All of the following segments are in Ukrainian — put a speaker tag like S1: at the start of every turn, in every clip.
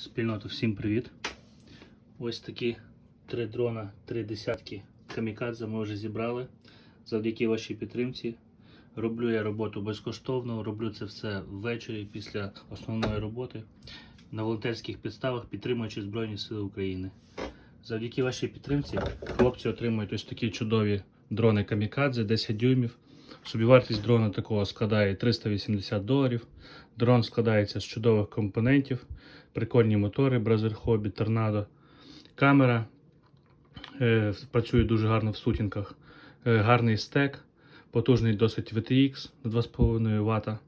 S1: Спільнота, всім привіт. Ось такі три дрона, три десятки камікадзе ми вже зібрали. Завдяки вашій підтримці. Роблю я роботу безкоштовно, роблю це все ввечері після основної роботи на волонтерських підставах, підтримуючи Збройні Сили України. Завдяки вашій підтримці хлопці отримують ось такі чудові дрони камікадзе 10 дюймів. Собівартість дрона такого складає 380 доларів. Дрон складається з чудових компонентів, прикольні мотори, Brazzer Hobby, Торнадо, камера. Е, працює дуже гарно в сутінках. Е, гарний стек, потужний досить VTX на 2,5 Вт.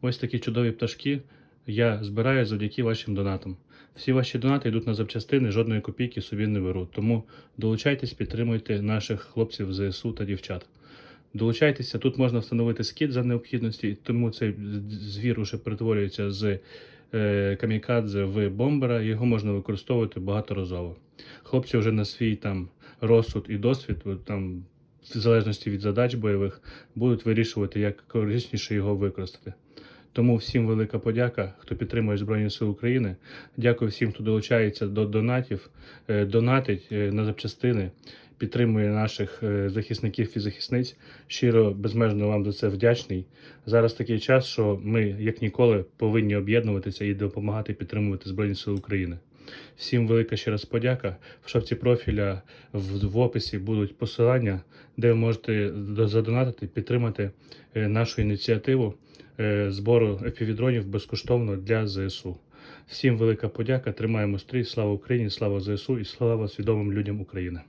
S1: Ось такі чудові пташки я збираю завдяки вашим донатам. Всі ваші донати йдуть на запчастини, жодної копійки собі не беру. Тому долучайтесь, підтримуйте наших хлопців ЗСУ та дівчат. Долучайтеся, тут можна встановити скіт за необхідності, тому цей звір уже перетворюється з е, камікадзе в бомбера, його можна використовувати багаторазово. Хлопці вже на свій там розсуд і досвід, там, в залежності від задач бойових, будуть вирішувати, як корисніше його використати. Тому всім велика подяка, хто підтримує Збройні Сили України. Дякую всім, хто долучається до донатів, е, донатить е, на запчастини, підтримує наших е, захисників і захисниць. Щиро безмежно вам за це вдячний. Зараз такий час, що ми, як ніколи, повинні об'єднуватися і допомагати підтримувати Збройні Сили України. Всім велика ще раз подяка. В шапці профіля в, описі будуть посилання, де ви можете до- задонатити, підтримати е, нашу ініціативу е, збору епівідронів безкоштовно для ЗСУ. Всім велика подяка. Тримаємо стрій. Слава Україні, слава ЗСУ і слава свідомим людям України.